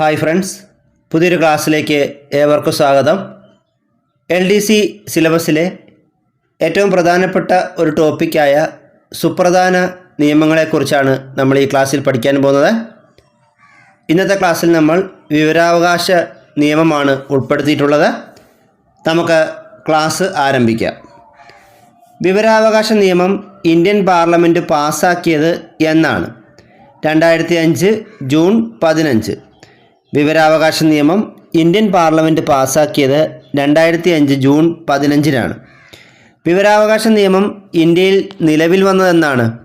Hi friends പുതിയൊരു ക്ലാസ്സിലേക്ക് ഏവർക്കും സ്വാഗതം. എൽ ഡി സി സിലബസിലെ ഏറ്റവും പ്രധാനപ്പെട്ട ഒരു ടോപ്പിക്കായ സുപ്രധാന നിയമങ്ങളെക്കുറിച്ചാണ് നമ്മൾ ഈ ക്ലാസ്സിൽ പഠിക്കാൻ പോകുന്നത്. ഇന്നത്തെ ക്ലാസ്സിൽ നമ്മൾ വിവരാവകാശ നിയമമാണ് ഉൾപ്പെടുത്തിയിട്ടുള്ളത്. നമുക്ക് ക്ലാസ് ആരംഭിക്കാം. വിവരാവകാശ നിയമം ഇന്ത്യൻ പാർലമെന്റ് പാസ്സാക്കിയത് എന്നാണ്. രണ്ടായിരത്തി അഞ്ച് ജൂൺ പതിനഞ്ച്. വിവരാവകാശ നിയമം ഇന്ത്യൻ പാർലമെന്റ് പാസാക്കിയത് രണ്ടായിരത്തി അഞ്ച് ജൂൺ പതിനഞ്ചിനാണ്. വിവരാവകാശ നിയമം ഇന്ത്യയിൽ നിലവിൽ വന്നതെന്നാണ്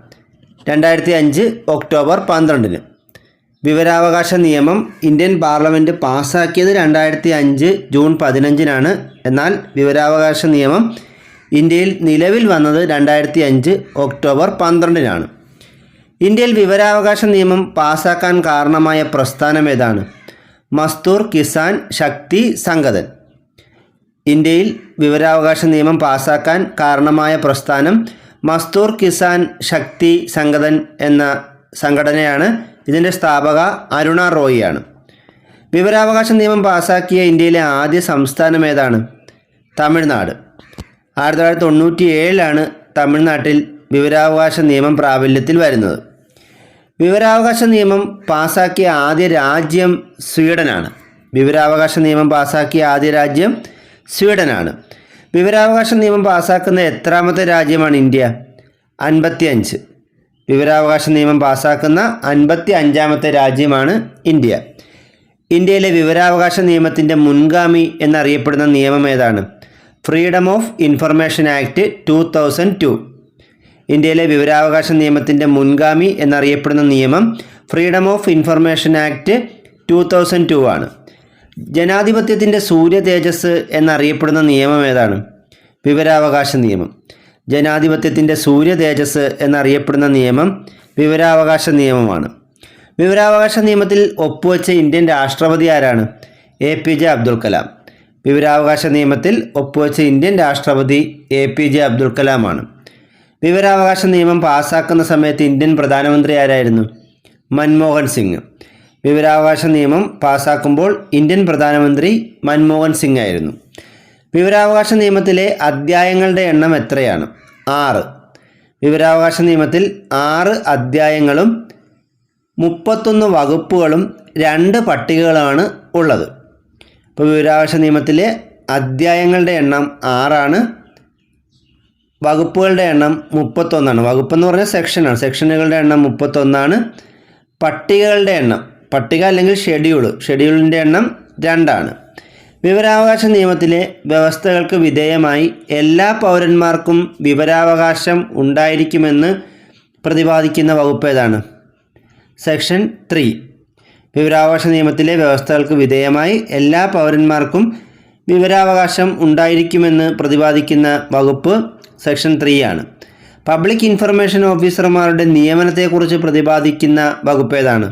രണ്ടായിരത്തി അഞ്ച് ഒക്ടോബർ പന്ത്രണ്ടിന്. വിവരാവകാശ നിയമം ഇന്ത്യൻ പാർലമെന്റ് പാസാക്കിയത് രണ്ടായിരത്തി അഞ്ച് ജൂൺ പതിനഞ്ചിനാണ്. എന്നാൽ വിവരാവകാശ നിയമം ഇന്ത്യയിൽ നിലവിൽ വന്നത് രണ്ടായിരത്തി അഞ്ച് ഒക്ടോബർ പന്ത്രണ്ടിനാണ്. ഇന്ത്യയിൽ വിവരാവകാശ നിയമം പാസാക്കാൻ കാരണമായ പ്രസ്ഥാനം ഏതാണ്? മസ്തൂർ കിസാൻ ശക്തി സംഗതൻ. ഇന്ത്യയിൽ വിവരാവകാശ നിയമം പാസാക്കാൻ കാരണമായ പ്രസ്ഥാനം മസ്തൂർ കിസാൻ ശക്തി സംഗതൻ എന്ന സംഘടനയാണ്. ഇതിന്റെ സ്ഥാപക അരുണ റോയിയാണ്. വിവരാവകാശ നിയമം പാസാക്കിയ ഇന്ത്യയിലെ ആദ്യ സംസ്ഥാനം ഏതാണ്? തമിഴ്നാട്. ആയിരത്തി തൊള്ളായിരത്തി തൊണ്ണൂറ്റി ഏഴിലാണ് തമിഴ്നാട്ടിൽ വിവരാവകാശ നിയമം പ്രാബല്യത്തിൽ വരുന്നത്. വിവരാവകാശ നിയമം പാസാക്കിയ ആദ്യ രാജ്യം സ്വീഡനാണ്. വിവരാവകാശ നിയമം പാസാക്കിയ ആദ്യ രാജ്യം സ്വീഡനാണ്. വിവരാവകാശ നിയമം പാസാക്കുന്ന എത്രാമത്തെ രാജ്യമാണ് ഇന്ത്യ? അൻപത്തി അഞ്ച് വിവരാവകാശ നിയമം പാസാക്കുന്ന അൻപത്തി അഞ്ചാമത്തെ രാജ്യമാണ് ഇന്ത്യ. ഇന്ത്യയിലെ വിവരാവകാശ നിയമത്തിന്റെ മുൻഗാമി എന്നറിയപ്പെടുന്ന നിയമം ഏതാണ്? Freedom of information act two thousand two. ഇന്ത്യയിലെ വിവരാവകാശ നിയമത്തിന്റെ മുൻഗാമി എന്നറിയപ്പെടുന്ന നിയമം freedom of information act two thousand two ആണ്. ജനാധിപത്യത്തിന്റെ സൂര്യ തേജസ് എന്നറിയപ്പെടുന്ന നിയമം ഏതാണ്? വിവരാവകാശ നിയമം. ജനാധിപത്യത്തിന്റെ സൂര്യ തേജസ് എന്നറിയപ്പെടുന്ന നിയമം വിവരാവകാശ നിയമമാണ്. വിവരാവകാശ നിയമത്തിൽ ഒപ്പുവെച്ച ഇന്ത്യൻ രാഷ്ട്രപതി ആരാണ്? A P J Abdul Kalam വിവരാവകാശ നിയമത്തിൽ ഒപ്പുവെച്ച ഇന്ത്യൻ രാഷ്ട്രപതി എ പി ജെ അബ്ദുൽ കലാമാണ് വിവരാവകാശ നിയമം പാസാക്കുന്ന സമയത്ത് ഇന്ത്യൻ പ്രധാനമന്ത്രി ആരായിരുന്നു? മൻമോഹൻ സിംഗ്. വിവരാവകാശ നിയമം പാസാക്കുമ്പോൾ ഇന്ത്യൻ പ്രധാനമന്ത്രി മൻമോഹൻ സിംഗ് ആയിരുന്നു. വിവരാവകാശ നിയമത്തിലെ അധ്യായങ്ങളുടെ എണ്ണം എത്രയാണ്? ആറ്. വിവരാവകാശ നിയമത്തിൽ ആറ് അധ്യായങ്ങളും മുപ്പത്തൊന്ന് വകുപ്പുകളും രണ്ട് പട്ടികകളാണ് ഉള്ളത്. ഇപ്പോൾ വിവരാവകാശ നിയമത്തിലെ അധ്യായങ്ങളുടെ എണ്ണം ആറാണ്. വകുപ്പുകളുടെ എണ്ണം മുപ്പത്തൊന്നാണ്. വകുപ്പ് എന്ന് പറഞ്ഞാൽ സെക്ഷനാണ് സെക്ഷനുകളുടെ എണ്ണം മുപ്പത്തൊന്നാണ്. പട്ടികകളുടെ എണ്ണം. പട്ടിക അല്ലെങ്കിൽ ഷെഡ്യൂൾ ഷെഡ്യൂളിന്റെ എണ്ണം രണ്ടാണ്. വിവരാവകാശ നിയമത്തിലെ വ്യവസ്ഥകൾക്ക് വിധേയമായി എല്ലാ പൗരന്മാർക്കും വിവരാവകാശം ഉണ്ടായിരിക്കുമെന്ന് പ്രതിപാദിക്കുന്ന വകുപ്പ് ഏതാണ്? സെക്ഷൻ ത്രീ വിവരാവകാശ നിയമത്തിലെ വ്യവസ്ഥകൾക്ക് വിധേയമായി എല്ലാ പൗരന്മാർക്കും വിവരാവകാശം ഉണ്ടായിരിക്കുമെന്ന് പ്രതിപാദിക്കുന്ന വകുപ്പ് സെക്ഷൻ ത്രീ ആണ്. പബ്ലിക് ഇൻഫർമേഷൻ ഓഫീസർമാരുടെ നിയമനത്തെക്കുറിച്ച് പ്രതിപാദിക്കുന്ന വകുപ്പ് ഏതാണ്?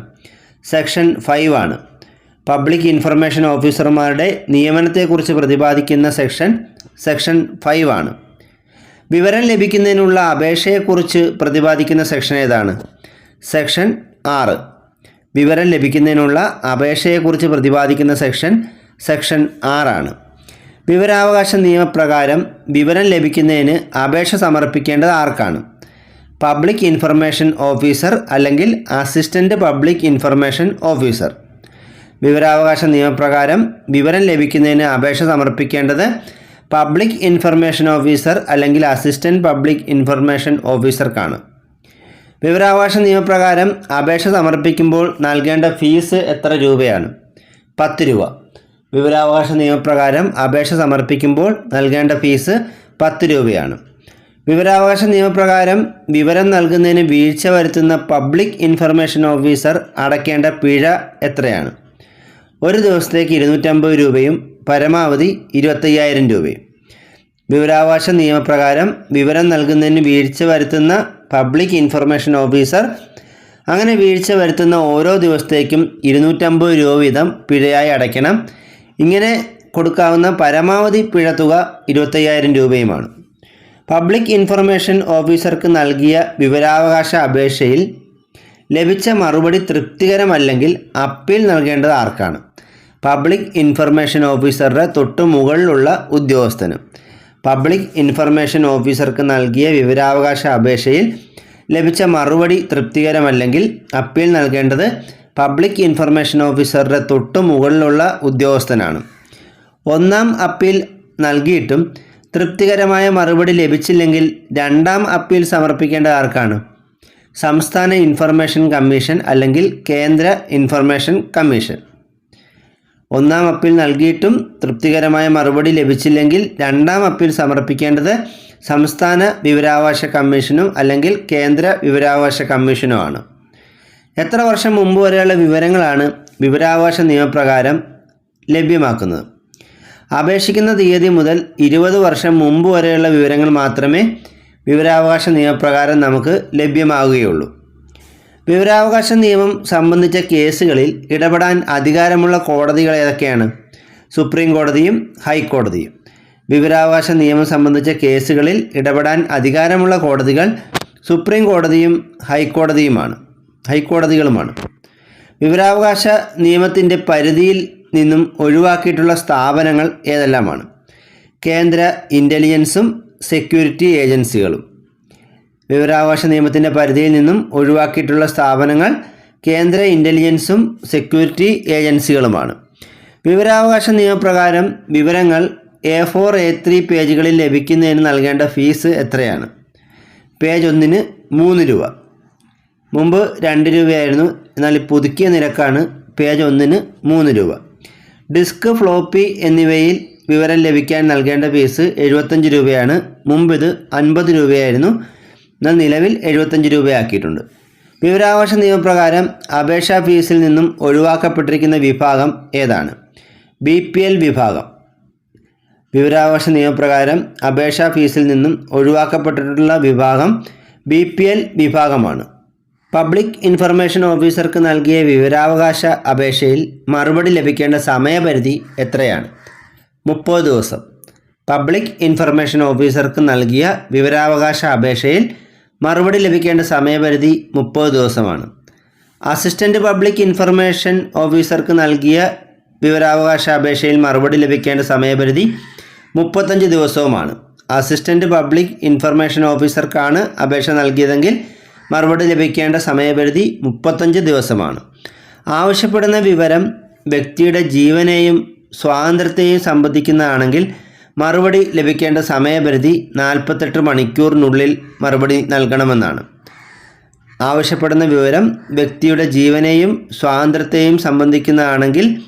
സെക്ഷൻ ഫൈവ് ആണ്. പബ്ലിക് ഇൻഫർമേഷൻ ഓഫീസർമാരുടെ നിയമനത്തെക്കുറിച്ച് പ്രതിപാദിക്കുന്ന സെക്ഷൻ സെക്ഷൻ ഫൈവ് ആണ്. വിവരം ലഭിക്കുന്നതിനുള്ള അപേക്ഷയെക്കുറിച്ച് പ്രതിപാദിക്കുന്ന സെക്ഷൻ ഏതാണ്? സെക്ഷൻ ആറ്. വിവരം ലഭിക്കുന്നതിനുള്ള അപേക്ഷയെക്കുറിച്ച് പ്രതിപാദിക്കുന്ന സെക്ഷൻ സെക്ഷൻ ആറാണ്. വിവരാവകാശ നിയമപ്രകാരം വിവരം ലഭിക്കുന്നതിന് അപേക്ഷ സമർപ്പിക്കേണ്ടത് ആർക്കാണ്? പബ്ലിക് ഇൻഫർമേഷൻ ഓഫീസർ അല്ലെങ്കിൽ അസിസ്റ്റന്റ് പബ്ലിക് ഇൻഫർമേഷൻ ഓഫീസർ. വിവരാവകാശ നിയമപ്രകാരം വിവരം ലഭിക്കുന്നതിന് അപേക്ഷ സമർപ്പിക്കേണ്ടത് പബ്ലിക് ഇൻഫർമേഷൻ ഓഫീസർ അല്ലെങ്കിൽ അസിസ്റ്റന്റ് പബ്ലിക് ഇൻഫർമേഷൻ ഓഫീസർക്കാണ്. വിവരാവകാശ നിയമപ്രകാരം അപേക്ഷ സമർപ്പിക്കുമ്പോൾ നൽകേണ്ട ഫീസ് എത്ര രൂപയാണ്? പത്ത് രൂപ. വിവരാവകാശ നിയമപ്രകാരം അപേക്ഷ സമർപ്പിക്കുമ്പോൾ നൽകേണ്ട ഫീസ് പത്ത് രൂപയാണ്. വിവരാവകാശ നിയമപ്രകാരം വിവരം നൽകുന്നതിന് വീഴ്ച വരുത്തുന്ന പബ്ലിക് ഇൻഫർമേഷൻ ഓഫീസർ അടയ്ക്കേണ്ട പിഴ എത്രയാണ്? ഒരു ദിവസത്തേക്ക് ഇരുന്നൂറ്റമ്പത് രൂപയും പരമാവധി ഇരുപത്തയ്യായിരം രൂപയും. വിവരാവകാശ നിയമപ്രകാരം വിവരം നൽകുന്നതിന് വീഴ്ച വരുത്തുന്ന പബ്ലിക് ഇൻഫർമേഷൻ ഓഫീസർ അങ്ങനെ വീഴ്ച വരുത്തുന്ന ഓരോ ദിവസത്തേക്കും ഇരുന്നൂറ്റമ്പത് രൂപ വീതം പിഴയായി അടയ്ക്കണം. ഇങ്ങനെ കൊടുക്കാവുന്ന പരമാവധി പിഴ തുക ഇരുപത്തയ്യായിരം രൂപയുമാണ്. പബ്ലിക് ഇൻഫർമേഷൻ ഓഫീസർക്ക് നൽകിയ വിവരാവകാശ അപേക്ഷയിൽ ലഭിച്ച മറുപടി തൃപ്തികരമല്ലെങ്കിൽ അപ്പീൽ നൽകേണ്ടത് ആർക്കാണ്? പബ്ലിക് ഇൻഫർമേഷൻ ഓഫീസറുടെ തൊട്ടു മുകളിലുള്ള ഉദ്യോഗസ്ഥന്. പബ്ലിക് ഇൻഫർമേഷൻ ഓഫീസർക്ക് നൽകിയ വിവരാവകാശ അപേക്ഷയിൽ ലഭിച്ച മറുപടി തൃപ്തികരമല്ലെങ്കിൽ അപ്പീൽ നൽകേണ്ടത് പബ്ലിക് ഇൻഫർമേഷൻ ഓഫീസറുടെ തൊട്ടു മുകളിലുള്ള ഉദ്യോഗസ്ഥനാണ്. ഒന്നാം അപ്പീൽ നൽകിയിട്ടും തൃപ്തികരമായ മറുപടി ലഭിച്ചില്ലെങ്കിൽ രണ്ടാം അപ്പീൽ സമർപ്പിക്കേണ്ട ആർക്കാണ്? സംസ്ഥാന ഇൻഫർമേഷൻ കമ്മീഷൻ അല്ലെങ്കിൽ കേന്ദ്ര ഇൻഫർമേഷൻ കമ്മീഷൻ. ഒന്നാം അപ്പീൽ നൽകിയിട്ടും തൃപ്തികരമായ മറുപടി ലഭിച്ചില്ലെങ്കിൽ രണ്ടാം അപ്പീൽ സമർപ്പിക്കേണ്ടത് സംസ്ഥാന വിവരാവകാശ കമ്മീഷനും അല്ലെങ്കിൽ കേന്ദ്ര വിവരാവകാശ കമ്മീഷനുമാണ്. എത്ര വർഷം മുമ്പ് വരെയുള്ള വിവരങ്ങളാണ് വിവരാവകാശ നിയമപ്രകാരം ലഭ്യമാക്കുന്നത്? അപേക്ഷിക്കുന്ന തീയതി മുതൽ ഇരുപത് വർഷം മുമ്പ് വരെയുള്ള വിവരങ്ങൾ മാത്രമേ വിവരാവകാശ നിയമപ്രകാരം നമുക്ക് ലഭ്യമാവുകയുള്ളൂ വിവരാവകാശ നിയമം സംബന്ധിച്ച കേസുകളിൽ ഇടപെടാൻ അധികാരമുള്ള കോടതികൾ ഏതൊക്കെയാണ്? സുപ്രീം കോടതിയും ഹൈക്കോടതിയും. വിവരാവകാശ നിയമം സംബന്ധിച്ച കേസുകളിൽ ഇടപെടാൻ അധികാരമുള്ള കോടതികൾ സുപ്രീം കോടതിയും ഹൈക്കോടതിയുമാണ്. ഹൈക്കോടതികളുമാണ്. വിവരാവകാശ നിയമത്തിന്റെ പരിധിയിൽ നിന്നും ഒഴിവാക്കിയിട്ടുള്ള സ്ഥാപനങ്ങൾ ഏതെല്ലാമാണ്? കേന്ദ്ര ഇന്റലിജൻസും സെക്യൂരിറ്റി ഏജൻസികളും. വിവരാവകാശ നിയമത്തിന്റെ പരിധിയിൽ നിന്നും ഒഴിവാക്കിയിട്ടുള്ള സ്ഥാപനങ്ങൾ കേന്ദ്ര ഇന്റലിജൻസും സെക്യൂരിറ്റി ഏജൻസികളുമാണ്. വിവരാവകാശ നിയമപ്രകാരം വിവരങ്ങൾ എ ഫോർ എ ത്രീ പേജുകളിൽ ലഭിക്കുന്നതിന് നൽകേണ്ട ഫീസ് എത്രയാണ്? പേജ് ഒന്നിന് മൂന്ന് രൂപ. മുമ്പ് രണ്ട് രൂപയായിരുന്നു. എന്നാൽ പുതുക്കിയ നിരക്കാണ് പേജ് ഒന്നിന് മൂന്ന് രൂപ. ഡിസ്ക് ഫ്ലോപ്പി എന്നിവയിൽ വിവരം ലഭിക്കാൻ നൽകേണ്ട ഫീസ് എഴുപത്തഞ്ച് രൂപയാണ്. മുമ്പ് ഇത് അൻപത് രൂപയായിരുന്നു. എന്നാൽ നിലവിൽ എഴുപത്തഞ്ച് രൂപയാക്കിയിട്ടുണ്ട്. വിവരാവകാശ നിയമപ്രകാരം അപേക്ഷാ ഫീസിൽ നിന്നും ഒഴിവാക്കപ്പെട്ടിരിക്കുന്ന വിഭാഗം ഏതാണ്? ബി പി എൽ വിഭാഗം. വിവരാവകാശ നിയമപ്രകാരം അപേക്ഷാ ഫീസിൽ നിന്നും ഒഴിവാക്കപ്പെട്ടിട്ടുള്ള വിഭാഗം ബി പി എൽ വിഭാഗമാണ്. പബ്ലിക് ഇൻഫർമേഷൻ ഓഫീസർക്ക് നൽകിയ വിവരാവകാശ അപേക്ഷയിൽ മറുപടി ലഭിക്കേണ്ട സമയപരിധി എത്രയാണ്? മുപ്പത് ദിവസം. പബ്ലിക് ഇൻഫർമേഷൻ ഓഫീസർക്ക് നൽകിയ വിവരാവകാശ അപേക്ഷയിൽ മറുപടി ലഭിക്കേണ്ട സമയപരിധി മുപ്പത് ദിവസമാണ്. അസിസ്റ്റന്റ് പബ്ലിക് ഇൻഫർമേഷൻ ഓഫീസർക്ക് നൽകിയ വിവരാവകാശ അപേക്ഷയിൽ മറുപടി ലഭിക്കേണ്ട സമയപരിധി മുപ്പത്തഞ്ച് ദിവസവുമാണ്. അസിസ്റ്റന്റ് പബ്ലിക് ഇൻഫർമേഷൻ ഓഫീസർക്കാണ് അപേക്ഷ നൽകിയതെങ്കിൽ മറുപടി ലഭിക്കേണ്ട സമയപരിധി മുപ്പത്തഞ്ച് ദിവസമാണ്. ആവശ്യപ്പെടുന്ന വിവരം വ്യക്തിയുടെ ജീവനെയും സ്വാതന്ത്ര്യത്തെയും സംബന്ധിക്കുന്നതാണെങ്കിൽ മറുപടി ലഭിക്കേണ്ട സമയപരിധി നാൽപ്പത്തെട്ട് മണിക്കൂറിനുള്ളിൽ മറുപടി നൽകണമെന്നാണ്. ആവശ്യപ്പെടുന്ന വിവരം വ്യക്തിയുടെ ജീവനെയും സ്വാതന്ത്ര്യത്തെയും സംബന്ധിക്കുന്നതാണെങ്കിൽ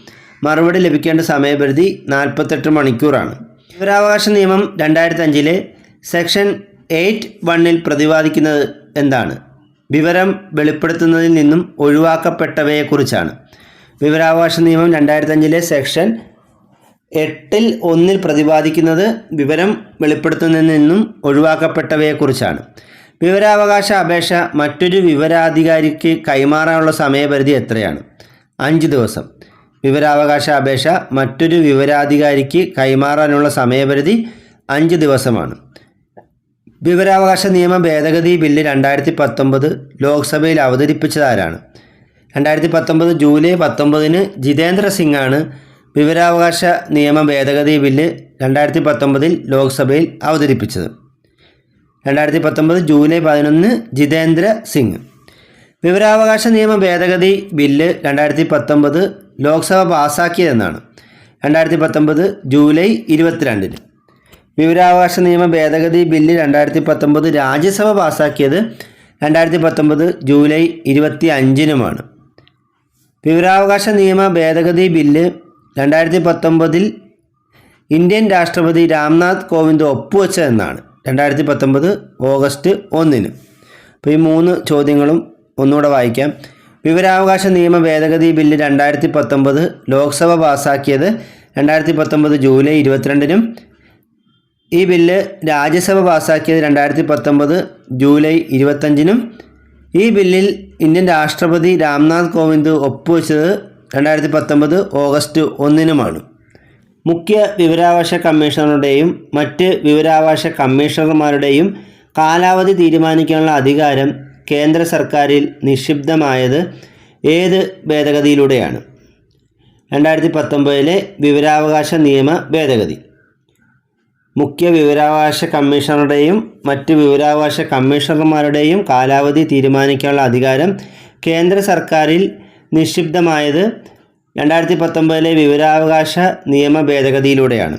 മറുപടി ലഭിക്കേണ്ട സമയപരിധി നാൽപ്പത്തെട്ട് മണിക്കൂറാണ്. വിവരാവകാശ നിയമം രണ്ടായിരത്തി അഞ്ചിലെ സെക്ഷൻ എയ്റ്റ് വണ്ണിൽ പ്രതിപാദിക്കുന്നത് എന്താണ്? വിവരം വെളിപ്പെടുത്തുന്നതിൽ നിന്നും ഒഴിവാക്കപ്പെട്ടവയെക്കുറിച്ചാണ്. വിവരാവകാശ നിയമം രണ്ടായിരത്തി അഞ്ചിലെ സെക്ഷൻ എട്ടിൽ ഒന്നിൽ പ്രതിപാദിക്കുന്നത് വിവരം വെളിപ്പെടുത്തുന്നതിൽ നിന്നും ഒഴിവാക്കപ്പെട്ടവയെക്കുറിച്ചാണ്. വിവരാവകാശ അപേക്ഷ മറ്റൊരു വിവരാധികാരിക്ക് കൈമാറാനുള്ള സമയപരിധി എത്രയാണ്? അഞ്ച് ദിവസം. വിവരാവകാശ അപേക്ഷ മറ്റൊരു വിവരാധികാരിക്ക് കൈമാറാനുള്ള സമയപരിധി അഞ്ച് ദിവസമാണ്. വിവരാവകാശ നിയമ ഭേദഗതി ബില്ല് രണ്ടായിരത്തി പത്തൊമ്പത് ലോക്സഭയിൽ അവതരിപ്പിച്ചതാരാണ്? രണ്ടായിരത്തി പത്തൊമ്പത് ജൂലൈ പത്തൊമ്പതിന് ജിതേന്ദ്ര സിംഗ് ആണ് വിവരാവകാശ നിയമ ഭേദഗതി ബില്ല് രണ്ടായിരത്തി പത്തൊമ്പതിൽ ലോക്സഭയിൽ അവതരിപ്പിച്ചത്. രണ്ടായിരത്തി പത്തൊമ്പത് ജൂലൈ പതിനൊന്ന് ജിതേന്ദ്ര സിംഗ്. വിവരാവകാശ നിയമ ഭേദഗതി ബില്ല് രണ്ടായിരത്തി പത്തൊമ്പത് ലോക്സഭ പാസാക്കിയതെന്നാണ്. രണ്ടായിരത്തി പത്തൊമ്പത് ജൂലൈ ഇരുപത്തിരണ്ടിന്. വിവരാവകാശ നിയമ ഭേദഗതി ബില്ല് രണ്ടായിരത്തി പത്തൊമ്പത് രാജ്യസഭ പാസാക്കിയത് രണ്ടായിരത്തി പത്തൊമ്പത് ജൂലൈ ഇരുപത്തി അഞ്ചിനുമാണ് വിവരാവകാശ നിയമ ഭേദഗതി ബില്ല് രണ്ടായിരത്തി പത്തൊമ്പതിൽ ഇന്ത്യൻ രാഷ്ട്രപതി രാംനാഥ് കോവിന്ദ് ഒപ്പുവെച്ചതെന്നാണ് രണ്ടായിരത്തി പത്തൊമ്പത് ഓഗസ്റ്റ് ഒന്നിന്. അപ്പോൾ ഈ മൂന്ന് ചോദ്യങ്ങളും ഒന്നുകൂടെ വായിക്കാം. വിവരാവകാശ നിയമ ഭേദഗതി ബില്ല് രണ്ടായിരത്തി പത്തൊമ്പത് ലോക്സഭ പാസാക്കിയത് രണ്ടായിരത്തി പത്തൊമ്പത് ജൂലൈ ഇരുപത്തിരണ്ടിനും ഈ ബില്ല് രാജ്യസഭ പാസാക്കിയത് രണ്ടായിരത്തി പത്തൊമ്പത് ജൂലൈ ഇരുപത്തഞ്ചിനും ഈ ബില്ലിൽ ഇന്ത്യൻ രാഷ്ട്രപതി രാംനാഥ് കോവിന്ദ് ഒപ്പുവെച്ചത് രണ്ടായിരത്തി പത്തൊമ്പത് ഓഗസ്റ്റ് ഒന്നിനുമാണ്. മുഖ്യ വിവരാവകാശ കമ്മീഷണറുടെയും മറ്റ് വിവരാവകാശ കമ്മീഷണർമാരുടെയും കാലാവധി തീരുമാനിക്കാനുള്ള അധികാരം കേന്ദ്ര സർക്കാരിൽ നിക്ഷിപ്തമായത് ഏത് ഭേദഗതിയിലൂടെയാണ്? രണ്ടായിരത്തി പത്തൊമ്പതിലെ വിവരാവകാശ നിയമ ഭേദഗതി. മുഖ്യ വിവരാവകാശ കമ്മീഷണറുടെയും മറ്റ് വിവരാവകാശ കമ്മീഷണർമാരുടെയും കാലാവധി തീരുമാനിക്കാനുള്ള അധികാരം കേന്ദ്ര സർക്കാരിൽ നിക്ഷിപ്തമായത് രണ്ടായിരത്തി പത്തൊമ്പതിലെ വിവരാവകാശ നിയമ ഭേദഗതിയിലൂടെയാണ്.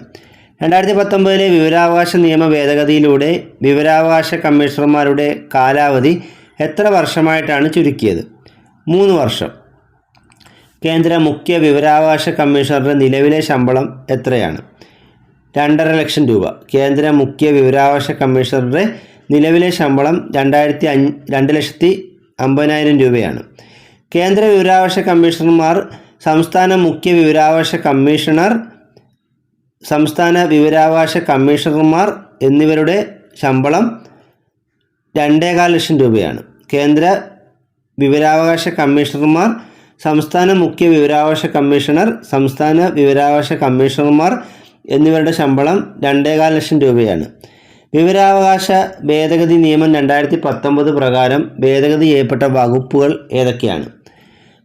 രണ്ടായിരത്തി പത്തൊമ്പതിലെ വിവരാവകാശ നിയമ ഭേദഗതിയിലൂടെ വിവരാവകാശ കമ്മീഷണർമാരുടെ കാലാവധി എത്ര വർഷമായിട്ടാണ് ചുരുക്കിയത്? മൂന്ന് വർഷം. കേന്ദ്ര മുഖ്യ വിവരാവകാശ കമ്മീഷണറുടെ നിലവിലെ ശമ്പളം എത്രയാണ്? രണ്ടര ലക്ഷം രൂപ. കേന്ദ്ര മുഖ്യ വിവരാവകാശ കമ്മീഷണറുടെ നിലവിലെ ശമ്പളം രണ്ടായിരത്തി അഞ്ച് രണ്ട് ലക്ഷത്തി അമ്പതിനായിരം രൂപയാണ്. കേന്ദ്ര വിവരാവകാശ കമ്മീഷണർമാർ സംസ്ഥാന മുഖ്യ വിവരാവകാശ കമ്മീഷണർ സംസ്ഥാന വിവരാവകാശ കമ്മീഷണർമാർ എന്നിവരുടെ ശമ്പളം രണ്ടേകാൽ ലക്ഷം രൂപയാണ്. കേന്ദ്ര വിവരാവകാശ കമ്മീഷണർമാർ സംസ്ഥാന മുഖ്യ വിവരാവകാശ കമ്മീഷണർ സംസ്ഥാന വിവരാവകാശ കമ്മീഷണർമാർ എന്നിവരുടെ ശമ്പളം രണ്ടേകാൽ ലക്ഷം രൂപയാണ്. വിവരാവകാശ ഭേദഗതി നിയമം രണ്ടായിരത്തി പത്തൊമ്പത് പ്രകാരം ഭേദഗതി ചെയ്യപ്പെട്ട വകുപ്പുകൾ ഏതൊക്കെയാണ്?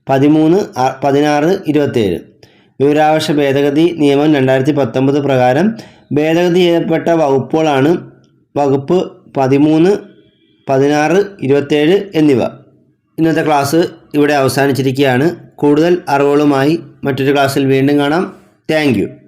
പതിമൂന്ന് പതിനാറ് ഇരുപത്തേഴ് വിവരാവകാശ ഭേദഗതി നിയമം രണ്ടായിരത്തി പത്തൊമ്പത് പ്രകാരം ഭേദഗതി ചെയ്യപ്പെട്ട വകുപ്പുകളാണ് വകുപ്പ് പതിമൂന്ന് പതിനാറ് ഇരുപത്തേഴ് എന്നിവ. ഇന്നത്തെ ക്ലാസ് ഇവിടെ അവസാനിച്ചിരിക്കുകയാണ്. കൂടുതൽ അറിവുകളുമായി മറ്റൊരു ക്ലാസ്സിൽ വീണ്ടും കാണാം. താങ്ക്